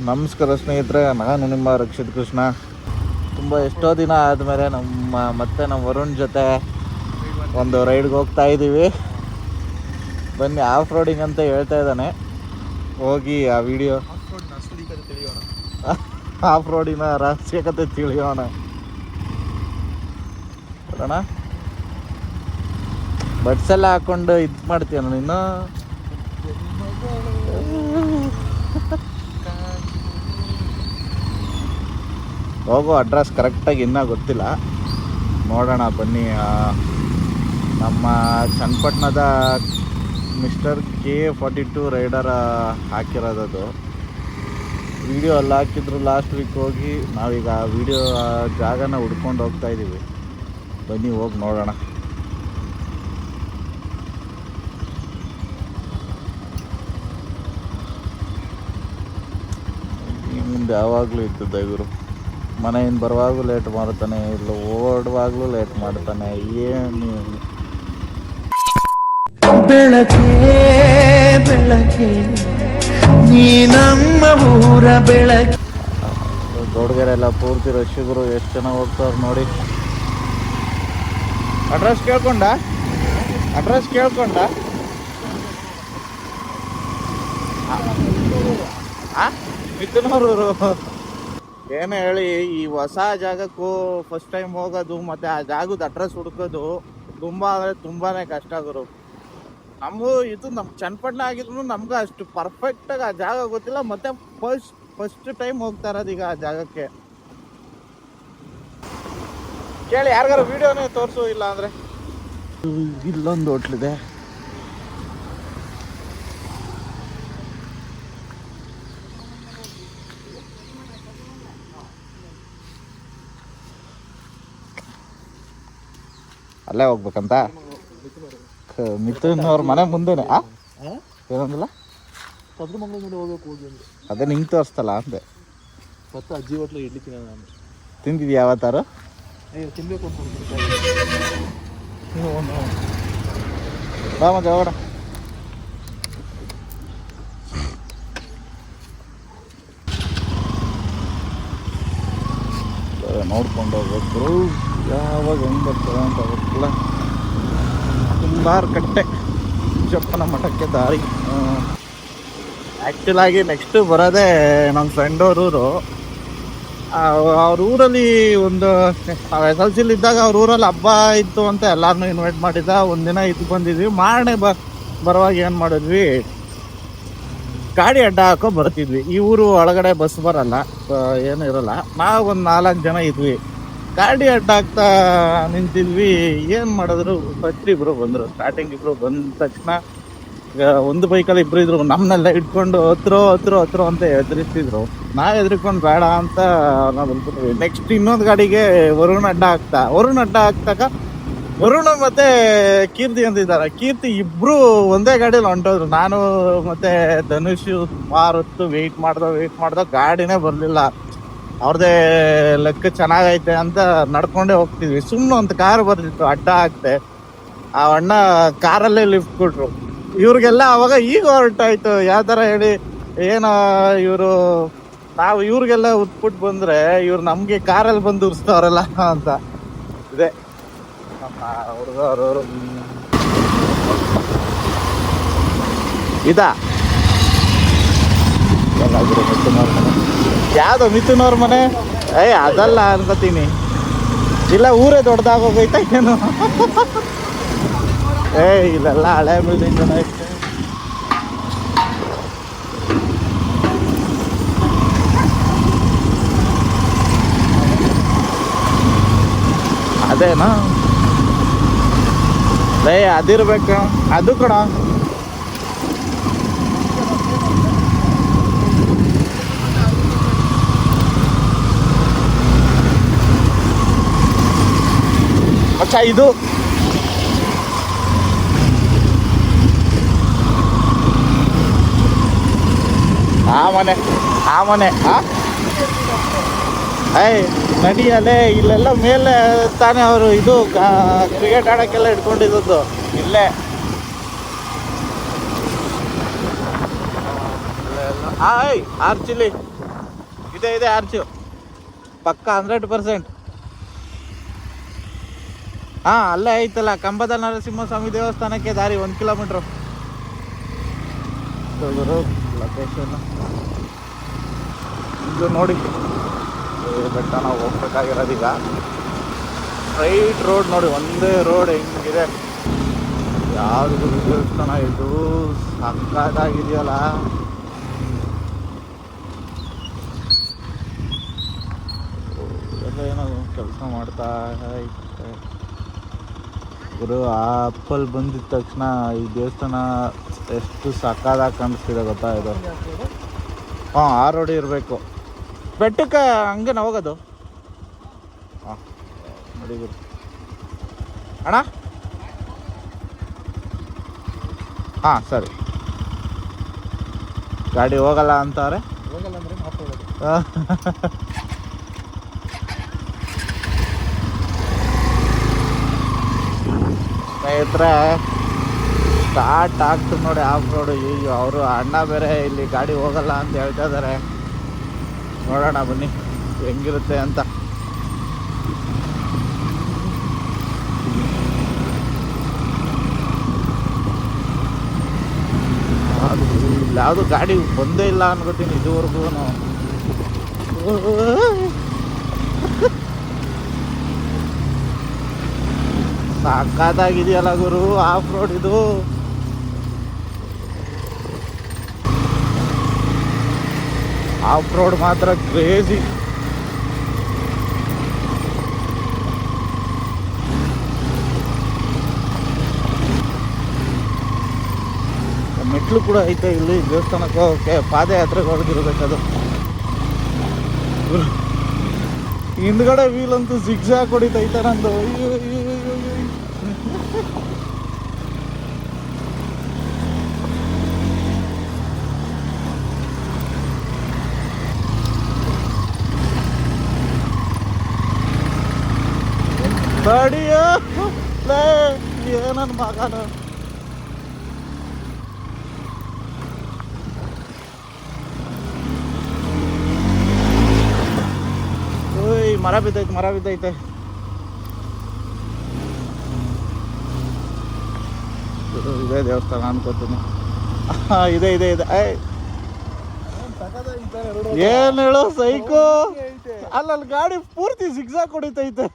ನಮಸ್ಕಾರ ಸ್ನೇಹಿತರೆ, ನಾನು ನಿಮ್ಮ ರಕ್ಷಿತ್ ಕೃಷ್ಣ. ತುಂಬ ಎಷ್ಟೋ ದಿನ ಆದಮೇಲೆ ನಮ್ಮ ಮತ್ತೆ ನಮ್ಮ ವರುಣ್ ಜೊತೆ ಒಂದು ರೈಡ್ಗೆ ಹೋಗ್ತಾ ಇದ್ದೀವಿ ಬನ್ನಿ ಆಫ್ ರೋಡಿಂಗ್ ಅಂತ ಹೇಳ್ತಾ ಇದ್ದಾನೆ. ಹೋಗಿ ಆ ವಿಡಿಯೋ ಆಫ್ ರೋಡಿನ ರಹಸ್ಯಕತೆ ತಿಳಿಯೋಣ. ಬಟ್ಸೆಲ್ಲ ಹಾಕ್ಕೊಂಡು ಇದು ಮಾಡ್ತೀಯ ನೀನು? ಹೋಗೋ ಅಡ್ರೆಸ್ ಕರೆಕ್ಟಾಗಿ ಇನ್ನೂ ಗೊತ್ತಿಲ್ಲ. ನೋಡೋಣ, ಬನ್ನಿ ನಮ್ಮ ಚನ್ನಪಟ್ಟಣದ mister K forty two rider ಹಾಕಿರೋದದು. Video ಅಲ್ಲಿ ಹಾಕಿದ್ರು ಲಾಸ್ಟ್ ವೀಕ್ ಹೋಗಿ, ನಾವೀಗ ಆ ವಿಡಿಯೋ ಜಾಗನ ಹುಡ್ಕೊಂಡು ಹೋಗ್ತಾ ಇದ್ದೀವಿ ಬನ್ನಿ, ಹೋಗಿ ನೋಡೋಣ. ಮುಂದೆ ಯಾವಾಗಲೂ ಇತ್ತು ಇವರು ಮನೆಯಿಂದ ಬರುವಾಗಲೂ ಲೇಟ್ ಮಾಡ್ತಾನೆ ಇಲ್ಲ ಓಡುವಾಗಲೂ ಲೇಟ್ ಮಾಡ್ತಾನೆ ಏನು ಬೆಳಕೆ ಬೆಳಕೆ ನೀ ನಮ್ಮ ಊರ ಬೆಳಕೆ. ದೊಡ್ಡಗೆರೆ ಎಲ್ಲ ಪೂರ್ತಿ ರಶಿಗರು ಎಷ್ಟು ಜನ ಹೋಗ್ತಾರೆ ನೋಡಿ. ಅಡ್ರೆಸ್ ಕೇಳ್ಕೊಂಡ? ಅಡ್ರೆಸ್ ಕೇಳ್ಕೊಂಡ? ಮಿಥುನೂರು ಏನು ಹೇಳಿ, ಈ ಹೊಸ ಜಾಗಕ್ಕೂ ಫಸ್ಟ್ ಟೈಮ್ ಹೋಗೋದು, ಮತ್ತೆ ಆ ಜಾಗದ ಅಡ್ರೆಸ್ ಹುಡ್ಕೋದು ತುಂಬ ಅಂದರೆ ತುಂಬಾನೇ ಕಷ್ಟ ಗುರು. ನಮಗೂ ಇದು ನಮ್ಮ ಚನ್ನಪಟ್ಟಣ ಆಗಿದ್ರು ನಮ್ಗೆ ಅಷ್ಟು ಪರ್ಫೆಕ್ಟಾಗಿ ಆ ಜಾಗ ಗೊತ್ತಿಲ್ಲ, ಮತ್ತೆ ಫಸ್ಟ್ ಫಸ್ಟ್ ಟೈಮ್ ಹೋಗ್ತಾ ಈಗ ಆ ಜಾಗಕ್ಕೆ. ಕೇಳಿ, ಯಾರಿಗಾರು ವಿಡಿಯೋನೇ ತೋರಿಸು ಇಲ್ಲ ಅಂದ್ರೆ ಇಲ್ಲೊಂದು ಹೋಟ್ಲಿದೆ ಅಲ್ಲೇ ಹೋಗ್ಬೇಕಂತ? ಮಿಥುನ್ ಅವ್ರ ಮನೆ ಮುಂದೆನೆ ಆ? ಏನಂದಿಲ್ಲ? ಮುಂದೆ ಹೋಗಬೇಕು ಹೋಗಿ ಅಂದ್ರೆ ಅದೇ ನಿಂಗೆ ತೋರಿಸ್ತಲ್ಲ ಅಂದೆ. ಮತ್ತೆ ಅಜ್ಜಿ ಹೋಟ್ಲ ಇಡ್ಲಿ ತಿನ್ನ ನಾನು ತಿಂದಿದ್ಯಾ ಯಾವತ್ತಾರು ಅಯ್ಯೋ ತಿನ್ಬೇಕು ಅಂತ ಬಾ ಮತ್ತೆ ಹೋಗೋಣ ನೋಡ್ಕೊಂಡು ಹೋಗ್ಬೇಕು. ಯಾವಾಗ ಹೆಂಗೆ ಬರ್ತದೆ ಅಂತ ಗೊತ್ತಿಲ್ಲ. ತುಂಬಾರು ಕಟ್ಟೆ ಜಪ್ಪನ ಮಠಕ್ಕೆ ದಾರಿ. ಆ್ಯಕ್ಚುಲಾಗಿ ನೆಕ್ಸ್ಟು ಬರೋದೇ ನಮ್ಮ ಫ್ರೆಂಡ್ ಅವ್ರ ಊರು. ಅವ್ರ ಊರಲ್ಲಿ ಒಂದು ಎಸ್ ಎಲ್ ಸಿಲಿ ಇದ್ದಾಗ ಅವ್ರ ಊರಲ್ಲಿ ಹಬ್ಬ ಇತ್ತು ಅಂತ ಎಲ್ಲರನ್ನೂ ಇನ್ವೈಟ್ ಮಾಡಿದ್ದ ಒಂದಿನ ಇದು ಬಂದಿದ್ವಿ. ಮಾರನೇ ಬ, ಬರುವಾಗ ಏನು ಮಾಡಿದ್ವಿ? ಗಾಡಿ ಅಡ್ಡ ಹಾಕೋ ಬರ್ತಿದ್ವಿ. ಈ ಊರು ಒಳಗಡೆ ಬಸ್ ಬರಲ್ಲ ಏನು ಇರಲ್ಲ. ನಾವು ಒಂದು ನಾಲ್ಕು ಜನ ಇದ್ವಿ. ಗಾಡಿ ಅಡ್ಡ ಹಾಕ್ತಾ ನಿಂತಿದ್ವಿ. ಏನು ಮಾಡಿದ್ರು? ಫಸ್ಟ್ ಇಬ್ರು ಬಂದರು. ಸ್ಟಾರ್ಟಿಂಗ್ ಇಬ್ರು ಬಂದ ತಕ್ಷಣ ಒಂದು ಬೈಕಲ್ಲಿ ಇಬ್ಬರು ಇದ್ರು. ನಮ್ಮನ್ನೆಲ್ಲ ಇಟ್ಕೊಂಡು ಹತ್ರ ಹತ್ರ ಹತ್ರ ಅಂತ ಎದುರಿಸ್ತಿದ್ರು. ನಾ ಎದ್ರಿಕೊಂಡು ಬೇಡ ಅಂತ ನಾವು ನೆಕ್ಸ್ಟ್ ಇನ್ನೊಂದು ಗಾಡಿಗೆ ವರುಣ ಅಡ್ಡ ಹಾಕ್ತಾ. ವರುಣ ಅಡ್ಡ ಹಾಕ್ತಾಗ ವರುಣ ಮತ್ತೆ ಕೀರ್ತಿ ಅಂತಿದ್ದಾರೆ ಕೀರ್ತಿ ಇಬ್ರು ಒಂದೇ ಗಾಡಿಯಲ್ಲಿ ಹೊಂಟೋದ್ರು. ನಾನು ಮತ್ತೆ ಧನುಷ್ ಸುಮಾರು ಹೊತ್ತು ವೆಯ್ಟ್ ಮಾಡ್ದ ವೆಯ್ಟ್ ಮಾಡ್ದ, ಗಾಡಿನೇ ಬರಲಿಲ್ಲ. ಅವ್ರದೇ ಲೆಕ್ಕ ಚೆನ್ನಾಗೈತೆ ಅಂತ ನಡ್ಕೊಂಡೇ ಹೋಗ್ತಿದ್ವಿ. ಸುಮ್ಮನೆ ಒಂದು ಕಾರ್ ಬರ್ತಿತ್ತು, ಅಡ್ಡ ಆಗ್ತೆ ಆ ಅಣ್ಣ ಕಾರಲ್ಲೇ ಲಿಫ್ಟ್ ಕೊಟ್ರು. ಇವ್ರಿಗೆಲ್ಲ ಅವಾಗ ಈಗ ಹೊರಟಾಯ್ತು. ಯಾವ ಥರ ಹೇಳಿ, ಏನೋ ಇವರು, ನಾವು ಇವ್ರಿಗೆಲ್ಲ ಉತ್ಪುಟ್ ಬಂದ್ರೆ ಇವ್ರು ನಮಗೆ ಕಾರಲ್ಲಿ ಬಂದು ಉರ್ಸ್ತವ್ರಲ್ಲ ಅಂತ. ಇದೆ. ನಮ್ಮ ಇದಾ? ಯಾವ್ದು ಮಿಥುನ್ ಅವ್ರ ಮನೆ? ಏ ಅದಲ್ಲ ಅನ್ಕೋತೀನಿ. ಇಲ್ಲ ಊರೇ ದೊಡ್ಡದಾಗೋಗೈತ ಏನು? ಏ ಇಲ್ಲೆಲ್ಲ ಹಳೆ ಬಿಲ್ಡಿಂಗ್ ಐತೆ. ಅದೇನಾ? ಲೇ ಅದಿರ್ಬೇಕು. ಅದು ಕಣ ಮಚ್ಚ ಇದು. ಆ ಮನೆ ಆ ಮನೆ ಆ? ಏಯ್, ನಡಿಯಲೇ, ಇಲ್ಲೆಲ್ಲ ಮೇಲೆ ತಾನೇ ಅವರು ಇದು ಕ್ರಿಕೆಟ್ ಆಡೋಕ್ಕೆಲ್ಲ ಇಟ್ಕೊಂಡಿದ್ದು ಇಲ್ಲೇ. ಆಯ್ ಆರ್ಚಿಲಿ ಇದೆ ಇದೆ ಆರ್ಚು ಪಕ್ಕ ಹಂಡ್ರೆಡ್ ಪರ್ಸೆಂಟ್ ಹಾಂ, ಅಲ್ಲೇ ಐತಲ್ಲ, ಕಂಬದ ನರಸಿಂಹಸ್ವಾಮಿ ದೇವಸ್ಥಾನಕ್ಕೆ ದಾರಿ, ಒಂದು ಕಿಲೋಮೀಟ್ರು ಲೊಕೇಶನ್. ಇದು ನೋಡಿ. ಬೆಟ್ಟ ನಾವು ಹೋಗ್ಬೇಕಾಗಿರೋದೀಗ. ಸ್ಟ್ರೈಟ್ ರೋಡ್ ನೋಡಿ, ಒಂದೇ ರೋಡ್ ಹೆಂಗಿದೆ. ಯಾವ್ದು ದೇವಸ್ಥಾನ ಇದು? ಸಕ್ಕತ್ತಾಗಿದೆಯಲ್ಲ. ಏನೋ ಕೆಲಸ ಮಾಡ್ತಾ ಐತೆ ಆ ಅಪ್ಪಲ್ಲಿ ಬಂದಿದ ತಕ್ಷಣ ಈ ದೇವಸ್ಥಾನ ಎಷ್ಟು ಸಕ್ಕದಾಗಿ ಕಾಣಿಸ್ತಿದೆ ಗೊತ್ತಾ ಇದು? ಹಾಂ, ಆ ರೋಡ್ ಇರಬೇಕು. ಬೆಟ್ಟಕ್ಕೆ ಹಂಗೆ ನಾವು ಹೋಗೋದು? ಹಾಂ. ನೋಡಿ ಗುರು ಅಣ್ಣ? ಹಾಂ ಸರಿ. ಗಾಡಿ ಹೋಗಲ್ಲ ಅಂತಾರೆ. ಹೋಗಲ್ಲ ಅಂದ್ರೆ ಸ್ನೇಹಿತರೆ ಸ್ಟಾರ್ಟ್ ಆಗ್ತದೆ ನೋಡಿ ಆಫ್ ರೋಡು ಈಗ ಅವರು ಅಣ್ಣ ಬೇರೆ ಇಲ್ಲಿ ಗಾಡಿ ಹೋಗಲ್ಲ ಅಂತ ಹೇಳ್ತಾ ಇದ್ದಾರೆ ನೋಡೋಣ ಬನ್ನಿ ಹೆಂಗಿರುತ್ತೆ ಅಂತ. ಯಾವುದು ಗಾಡಿ ಬಂದೇ ಇಲ್ಲ ಅನ್ಕೋತೀನಿ ಇದುವರೆಗೂ ಸಾಕಾದಾಗಿದೆಯಲ್ಲ ಗುರು ಆಫ್ ರೋಡ್ ಇದು. ಆಫ್ ರೋಡ್ ಮಾತ್ರ ಕ್ರೇಜಿ. ಮೆಟ್ಲು ಕೂಡ ಐತೆ ಇಲ್ಲಿ ದೇವಸ್ಥಾನಕ್ಕೆ ಹೋಗೋಕೆ ಪಾದಯಾತ್ರೆಗೆ ಹೊಡೆದಿರ್ಬೇಕದು ಹಿಂದ್ಗಡೆ ವೀಲ್ ಅಂತೂ ಸಿಗ್ಸಾಕ್ ಹೊಡಿತೈತೆ ನಂದು ಅಯ್ಯೋ ಅಯ್ಯೋ ಅಯ್ಯೋ ಅಯ್ಯೋ. ತಡಿಯೋ ಏನನ್ ಮಗನ? ಓಯ್, ಮರ ಬಿದ್ದೈತೆ ಮರ ಬಿದ್ದೈತೆ. ಇದು ದೇವಸ್ಥಾನ ಅನ್ಕೋತೀನಿ ಇದೆ ಇದೆ ಇದೆ. ಏನ್ ಹೇಳೋ, ಸೈಕೋ? ಅಲ್ಲಲ್ಲಿ ಗಾಡಿ ಪೂರ್ತಿ ಸಿಗ್ಸಾಕ್ ಹೊಡಿತೈತೆ.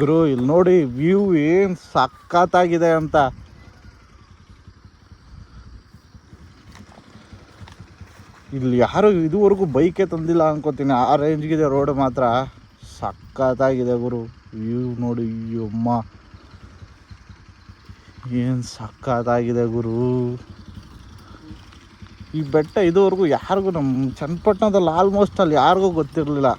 ಗುರು, ಇಲ್ಲಿ ನೋಡಿ ವ್ಯೂ ಏನ್ ಸಖತ್ತಾಗಿದೆ ಅಂತ. ಇಲ್ಲಿ ಯಾರು ಇದುವರೆಗೂ ಬೈಕೇ ತಂದಿಲ್ಲ ಅನ್ಕೋತೀನಿ. ಆ ರೇಂಜ್ಗಿದೆ ರೋಡ್ ಮಾತ್ರ. ಸಖತ್ತಾಗಿದೆ ಗುರು ವ್ಯೂ ನೋಡಿ ಅಮ್ಮ ಏನು ಸಖತ್ತಾಗಿದೆ ಗುರು. ಈ ಬೆಟ್ಟ ಇದುವರೆಗೂ ಯಾರಿಗೂ ನಮ್ಮ ಚನ್ನಪಟ್ಟಣದಲ್ಲಿ ಆಲ್ಮೋಸ್ಟ್ ಅಲ್ಲಿ ಯಾರಿಗೂ ಗೊತ್ತಿರಲಿಲ್ಲ.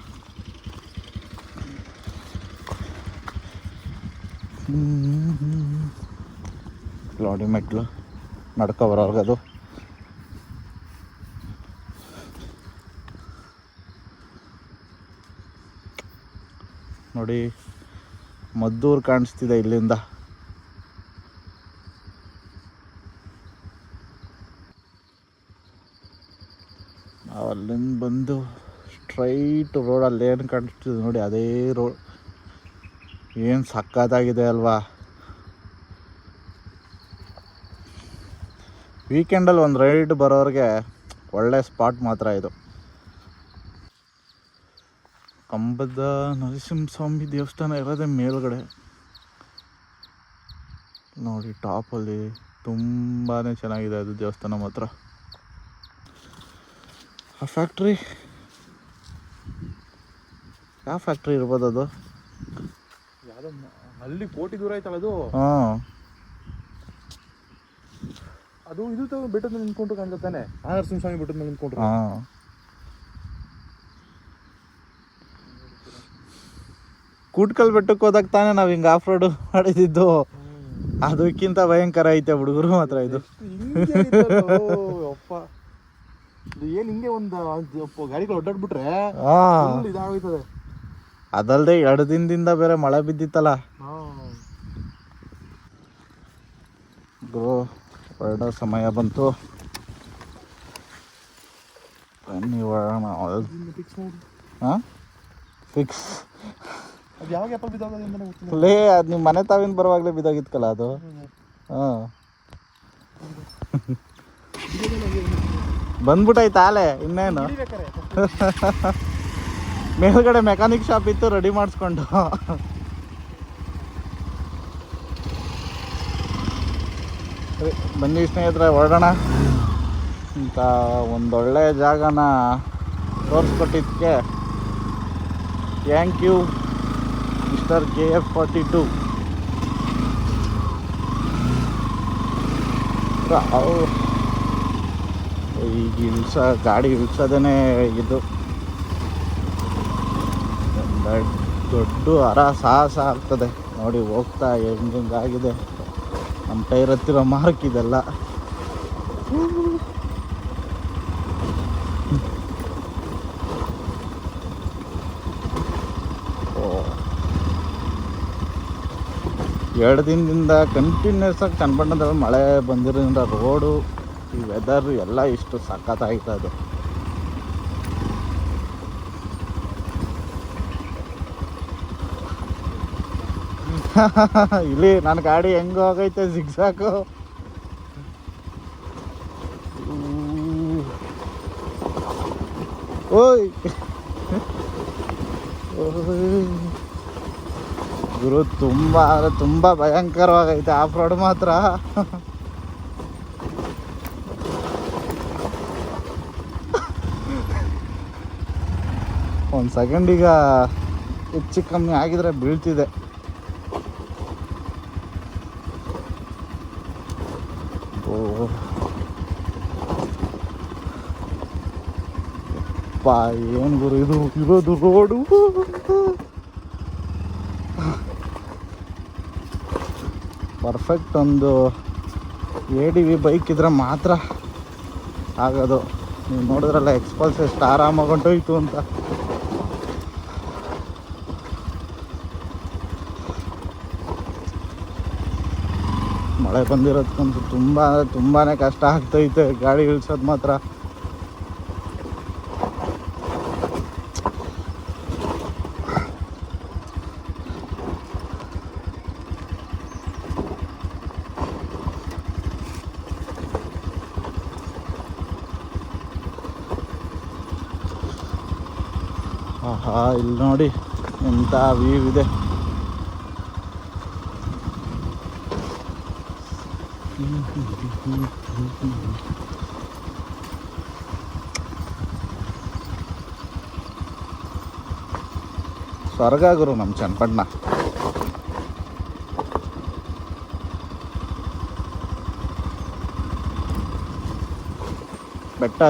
ನೋಡಿ ಮೆಟ್ಲು ನಡ್ಕೊ ಬರೋರ್ಗದು ನೋಡಿ, ಮದ್ದೂರು ಕಾಣಿಸ್ತಿದೆ ಇಲ್ಲಿಂದ. ಅಲ್ಲಿಂದ ಬಂದು ಸ್ಟ್ರೈಟ್ ರೋಡಲ್ಲಿ ಏನು ಕಾಣಿಸ್ತಿದೆ ನೋಡಿ, ಅದೇ ರೋಡ್ ಏನು ಸಕ್ಕತ್ತಾಗಿದೆ ಅಲ್ವಾ? ವೀಕೆಂಡಲ್ಲಿ ಒಂದು ರೈಡ್ ಬರೋರಿಗೆ ಒಳ್ಳೆ ಸ್ಪಾಟ್ ಮಾತ್ರ ಇದು. ಕಂಬದ ನರಸಿಂಹಸ್ವಾಮಿ ದೇವಸ್ಥಾನ ಇರೋದೇ ಮೇಲುಗಡೆ. ನೋಡಿ ಟಾಪಲ್ಲಿ ತುಂಬಾ ಚೆನ್ನಾಗಿದೆ ಅದು ದೇವಸ್ಥಾನ ಮಾತ್ರ. ಆ ಫ್ಯಾಕ್ಟ್ರಿ ಯಾವ ಫ್ಯಾಕ್ಟ್ರಿ ಇರ್ಬೋದು ಅದು? ಅಲ್ಲಿ ಕೋಟಿ ದೂರ ಐತಲ್ಲ ಅದು? ಹಾಂ. ಅದು ಇದು ತಗೋ ಬೆಟ್ಟದ ಮೇಲೆ ನಿಂತ್ಕೊಂಡ್ರು ಕಾಣ್ತಾನೆ ಆ ನರಸಿಂಹಸ್ವಾಮಿ ಬೆಟ್ಟದ ಮೇಲೆ ನಿಂತ್ಕೊಂಡ್ರು. ಹಾಂ. ಕೂಟ್ಕಲ್ ಬೆಟ್ಟಕ್ಕೆ ಹೋದಾಗ ತಾನೇ ನಾವು ಹಿಂಗೆ ಆಫ್ ರೋಡ್ ಮಾಡಿದ್ದು. ಅದಕ್ಕಿಂತ ಭಯಂಕರ ಐತೆ ಹುಡುಗರು ಮಾತ್ರ ಇದು. ಏನ್ ಹಿಂಗೆ ಒಂದು ಗಾಡಿಗಳು ಒಡ್ಡಾಡ್ಬಿಟ್ರೆ ಇದಾಗೋಯ್ತದೆ. ಅದಲ್ಲದೆ ಎರಡು ದಿನದಿಂದ ಬೇರೆ ಮಳೆ ಬಿದ್ದಿತ್ತಲ್ಲ. ಹಾ ಒಳ್ಳೆ ಹೊರಡೋ ಸಮಯ ಬಂತು. ಹಾಂ? ಫಿಕ್ಸ್ ಲೇ ಅದು ನಿಮ್ಮ ಮನೆ ತಾವಿಂದ ಬರುವಾಗಲೇ ಬಿದ್ದೋಗಿತ್ಕಲ್ಲ ಅದು. ಹಾಂ. ಬಂದ್ಬಿಟ್ಟೈತೆ ಆಲೆ ಇನ್ನೇನು? ಮೇಲ್ಗಡೆ ಮೆಕ್ಯಾನಿಕ್ ಶಾಪ್ ಇತ್ತು, ರೆಡಿ ಮಾಡಿಸ್ಕೊಂಡು. ಬನ್ನಿ ಸ್ನೇಹಿತರೆ, ಹೊರಡೋಣ. ಅಂತ ಒಂದೊಳ್ಳೆ ಜಾಗನ ತೋರಿಸ್ಕೊಟ್ಟಿದ್ದಕ್ಕೆ thank you, mister K F forty two. ಈಗ ಇಳ್ಸ ಗಾಡಿ ಇಳ್ಸೋದೇ ಇದು. ದೊಡ್ಡ ಹರ ಸಾಹಸ ಆಗ್ತದೆ. ನೋಡಿ ಹೋಗ್ತಾ ಹೆಂಗೆ ಆಗಿದೆ. ನಮ್ಮ ಟೈರ್ ಹತ್ತಿರ ಮಾರ್ಕ್ ಇದೆಲ್ಲ. ಎರಡು ದಿನದಿಂದ ಕಂಟಿನ್ಯೂಸ್ ಆಗಿ ಚನ್ನಪಟ್ಟಣದಲ್ಲಿ ಮಳೆ ಬಂದಿರೋದ್ರಿಂದ ರೋಡು ಈ ವೆದರ್ ಎಲ್ಲ ಇಷ್ಟು ಸಖತ್ತಾಗ್ತದೆ ಇಲ್ಲಿ ನನ್ನ ಗಾಡಿ ಹೆಂಗ ಹೋಗೈತೆ ಸಿಗ್ಸಾಕು ಓಯ್. ಗುರು, ತುಂಬಾ, ಅಂದ್ರೆ ತುಂಬಾ ಭಯಂಕರವಾಗೈತೆ ಆಫ್ ರೋಡ್ ಮಾತ್ರ. ಒಂದು ಸೆಕೆಂಡ್ ಈಗ ಹೆಚ್ಚು ಕಮ್ಮಿ ಆಗಿದ್ರೆ ಬೀಳ್ತಿದೆ. ಪಾ ಏನು ಗುರು ಇದು? ಇರೋದು ರೋಡು ಪರ್ಫೆಕ್ಟ್ ಒಂದು ಎ ಡಿ ವಿ ಬೈಕ್ ಇದ್ರೆ ಮಾತ್ರ ಆಗೋದು. ನೀವು ನೋಡಿದ್ರಲ್ಲ ಎಕ್ಸ್ಪಲ್ಸ್ ಎಷ್ಟು ಆರಾಮಾಗಿ ಹೊಂಟೋಯ್ತು ಅಂತ. ಮಳೆ ಬಂದಿರೋದಕ್ಕಂತೂ ತುಂಬ ತುಂಬಾ ಕಷ್ಟ ಆಗ್ತೈತೆ. ಗಾಡಿ ಇಳಿಸೋದು ಮಾತ್ರ ಆಹಾ ಇಲ್ಲಿ ನೋಡಿ ಎಂಥ ವ್ಯೂ ಇದೆ ಸ್ವರ್ಗ ಗುರು ನಮ್ಮ ಚನ್ನಪಟ್ಟಣ ಬೆಟ್ಟ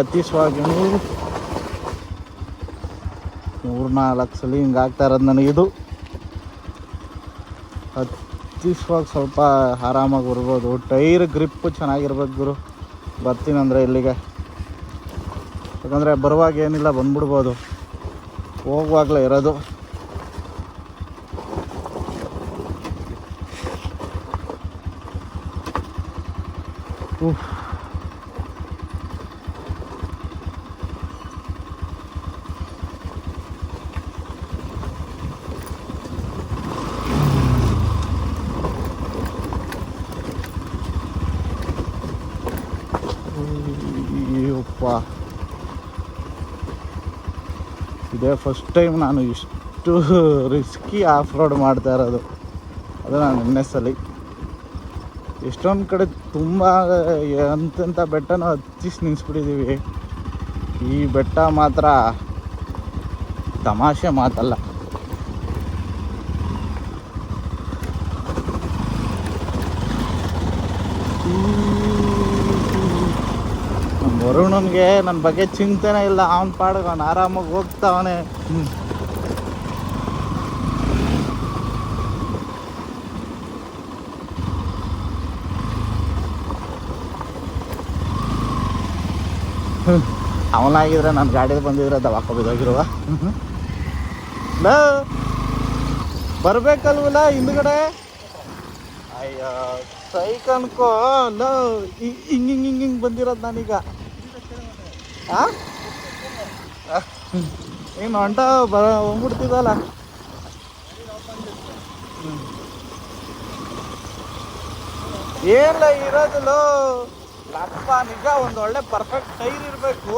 ಮೂರ್ನಾಲ್ಕು ಸಲ ಹಿಂಗೆ ಆಗ್ತಾ ಇರೋದು ಇದು. ಹತ್ತಿಸುವಾಗ ಸ್ವಲ್ಪ ಆರಾಮಾಗಿ ಬರ್ಬೋದು. ಟೈರ್ ಗ್ರಿಪ್ಪು ಚೆನ್ನಾಗಿರ್ಬೇಕು ಗುರು. ಬರ್ತೀನಂದರೆ ಇಲ್ಲಿಗೆ. ಯಾಕಂದರೆ ಬರುವಾಗ ಏನಿಲ್ಲ ಬಂದ್ಬಿಡ್ಬೋದು. ಹೋಗುವಾಗಲೇ ಇರೋದು. ಉಫ್. ಇದೇ. ಫಸ್ಟ್ ಟೈಮ್ ನಾನು ಇಷ್ಟು ರಿಸ್ಕಿ ಆಫ್ ರೋಡ್ ಮಾಡ್ತಾ ಇರೋದು. ಅದು ನಾನು ಅಲ್ಲಿ ಎಷ್ಟೊಂದು ಕಡೆ ತುಂಬ ಎಂತೆಂಥ ಬೆಟ್ಟನೂ ಹಚ್ಚಿಸ್ ನಿಲ್ಲಿಸ್ಬಿಟ್ಟಿದ್ದೀವಿ ಈ ಬೆಟ್ಟ ಮಾತ್ರ ತಮಾಷೆ ಮಾತಲ್ಲ ನಮ್ಮ ವರುಣನ್ಗೆ ನನ್ನ ಬಗ್ಗೆ ಚಿಂತೆನೇ ಇಲ್ಲ. ಅವನ ಪಾಡಿಗೆ ಅವನು ಆರಾಮಾಗಿ ಹೋಗ್ತಾವನೆ. ಅವನಾಗಿದ್ರೆ ನನ್ನ ಗಾಡಿಯಲ್ಲಿ ಬಂದಿದ್ರೆ ದವಾಕ ಬಿದ್ದೋಗಿರುವ ಲೋ, ಬರ್ಬೇಕಲ್ವಲ್ಲ ಹಿಂದ್ಗಡೆ? ಅಯ್ಯೋ ಸೈಕ್ ಅನ್ಕೋ ಲೋ, ಹಿಂಗ್ ಹಿಂಗ್ ಹಿಂಗ್ ಹಿಂಗ್ ಬಂದಿರೋದು ನಾನೀಗ. ಏನು ಹೊಂಟ ಬರ ಹೋಗ್ಬಿಡ್ತಿದ್ದಲ್ಲ ಏನಿಲ್ಲ ಇರೋದಿಲ್ಲ? ಲಪ್ಪ, ನಿಜ ಒಂದು ಒಳ್ಳೆ ಪರ್ಫೆಕ್ಟ್ ಟೈರ್ ಇರಬೇಕು.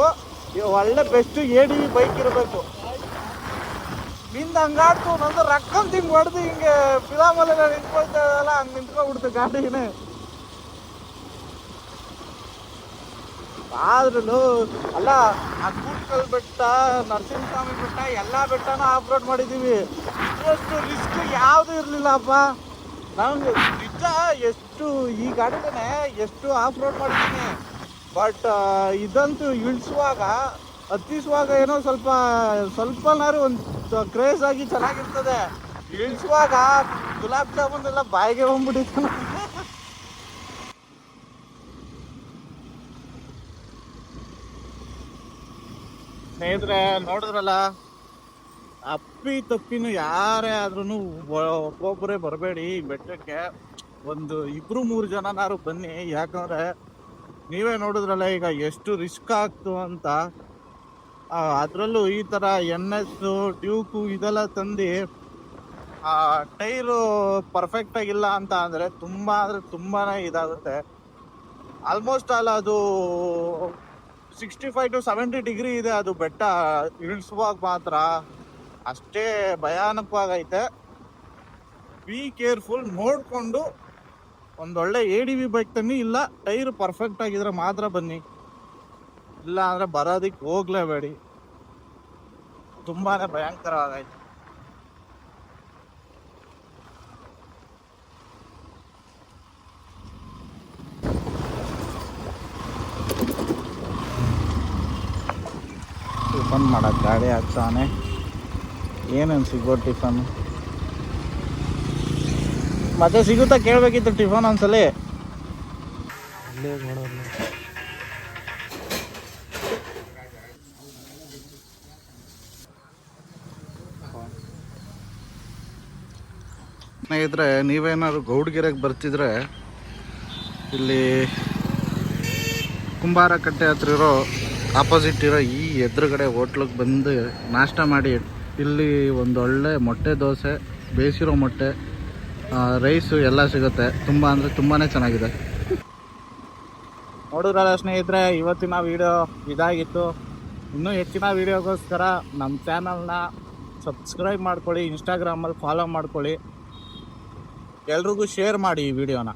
ಒಳ್ಳೆ ಬೆಸ್ಟ್ ಏಡಿ ಬೈಕ್ ಇರಬೇಕು. ನಿಂದ ಹಂಗಾಡ್ತು, ನಂದು ರಕ್ಕನ್ ತಿಂಗ್ ಹೊಡೆದು ಹಿಂಗೆ ಪಿಲಾಮಲ್ಲ ನಿಂತ್ಕೊಳ್ತಾ ಇದ್ದಲ್ಲ ಹಂಗೆ ನಿಂತ್ಕೊಂಡ್ಬಿಡ್ತು ಗಾಡಿನೇ. ಆದ್ರೂ ಅಲ್ಲ, ಆ ಕೂಟ್ಕಲ್ ಬೆಟ್ಟ, ನರಸಿಂಹಸ್ವಾಮಿ ಬೆಟ್ಟ, ಎಲ್ಲ ಬೆಟ್ಟನ ಆಫ್ ರೋಡ್ ಮಾಡಿದ್ದೀವಿ ಇಷ್ಟು ರಿಸ್ಕ್ ಯಾವುದೂ ಇರಲಿಲ್ಲಪ್ಪ ನಂಗೆ ನಿಜ ಎಷ್ಟು, ಈ ಗಾಡಿನೇ ಎಷ್ಟು ಆಫ್ ರೋಡ್ ಮಾಡಿದ್ದೀನಿ ಬಟ್ ಇದಂತೂ ಇಳಿಸುವಾಗ, ಹತ್ತಿಸುವಾಗ ಏನೋ ಸ್ವಲ್ಪ, ಸ್ವಲ್ಪನಾರು ಒಂದು ಕ್ರೇಜ್ ಆಗಿ ಚೆನ್ನಾಗಿರ್ತದೆ. ಇಳಿಸುವಾಗ ಗುಲಾಬ್ ಜಾಮೂನ್ ಎಲ್ಲ ಬಾಯಿಗೆ ಬಂದ್ಬಿಟ್ಟಿತ್ತು. ಸ್ನೇಹಿತರೆ, ನೋಡಿದ್ರಲ್ಲ? ಅಪ್ಪಿ ತಪ್ಪಿನ ಯಾರೇ ಆದ್ರೂ ಒಬ್ಬೊಬ್ಬರೇ ಬರಬೇಡಿ ಬೆಟ್ಟಕ್ಕೆ. ಒಂದು ಇಬ್ರು ಮೂರು ಜನನಾರು ಬನ್ನಿ. ಯಾಕಂದ್ರೆ ನೀವೇ ನೋಡಿದ್ರಲ್ಲ, ಈಗ ಎಷ್ಟು ರಿಸ್ಕ್ ಆಗ್ತು ಅಂತ. ಅದರಲ್ಲೂ ಈ ಥರ ಎನ್ ಎಸ್ ಡ್ಯೂಕು ಇದೆಲ್ಲ ತಂದು ಟೈರು ಪರ್ಫೆಕ್ಟ್ ಆಗಿಲ್ಲ ಅಂತ ಅಂದರೆ ತುಂಬ ಅಂದರೆ ತುಂಬಾ ಇದಾಗುತ್ತೆ. ಆಲ್ಮೋಸ್ಟ್ ಆಲ್ ಅದು sixty five to seventy degree ಇದೆ ಅದು ಬೆಟ್ಟ. ಇಳಿಸುವಾಗ ಮಾತ್ರ ಅಷ್ಟೇ ಭಯಾನಕವಾಗೈತೆ. ಬಿ ಕೇರ್ಫುಲ್ ನೋಡಿಕೊಂಡು ಒಂದೊಳ್ಳೆ ಎ ಡಿ ವಿ ಬೈಕ್ ತನ್ನಿ, ಇಲ್ಲ, ಟೈರ್ ಪರ್ಫೆಕ್ಟ್ ಆಗಿದ್ರೆ ಮಾತ್ರ ಬನ್ನಿ. ಇಲ್ಲ ಅಂದರೆ ಬರೋದಕ್ಕೆ ಹೋಗ್ಲೇಬೇಡಿ. ತುಂಬಾ ಭಯಂಕರವಾಗೈತೆ. ಟಿಫನ್ ಮಾಡೋಕ್ಕೆ ಗಾಡಿ ಹಾಕ್ತಾನೆ ಏನೇನು ಸಿಗೋ ಟಿಫನ್? ಮತ್ತೆ ಸಿಗುತ್ತಾ ಕೇಳಬೇಕಿತ್ತು ಟಿಫನ್ ಒಂದ್ಸಲಿ? ಇದ್ರೆ ಸ್ನೇಹಿತರೆ ನೀವೇನಾದ್ರು ಗೌಡ್ಗೆರೆಗೆ ಬರ್ತಿದ್ರೆ ಇಲ್ಲಿ ಕುಂಬಾರ ಕಟ್ಟೆ ಹತ್ರ ಇರೋ ಆಪೋಸಿಟ್ ಇರೋ ಈ ಎದುರುಗಡೆ ಹೋಟ್ಲಿಗೆ ಬಂದು ನಾಷ್ಟ ಮಾಡಿ ಇಲ್ಲಿ ಒಂದು ಒಳ್ಳೆ ಮೊಟ್ಟೆ ದೋಸೆ, ಬೇಯಿಸಿರೋ ಮೊಟ್ಟೆ ರೈಸು ಎಲ್ಲ ಸಿಗುತ್ತೆ. ತುಂಬ ಅಂದರೆ ತುಂಬಾ ಚೆನ್ನಾಗಿದೆ. ನೋಡಿದ್ರಲ್ಲ ಸ್ನೇಹಿತರೆ, ಇವತ್ತಿನ ವಿಡಿಯೋ ಇದಾಗಿತ್ತು. ಇನ್ನೂ ಹೆಚ್ಚಿನ ವಿಡಿಯೋಗೋಸ್ಕರ ನಮ್ಮ ಚಾನಲ್ನ ಸಬ್ಸ್ಕ್ರೈಬ್ ಮಾಡ್ಕೊಳ್ಳಿ ಇನ್ಸ್ಟಾಗ್ರಾಮಲ್ಲಿ ಫಾಲೋ ಮಾಡ್ಕೊಳ್ಳಿ. ಎಲ್ರಿಗೂ ಶೇರ್ ಮಾಡಿ ಈ ವಿಡಿಯೋನ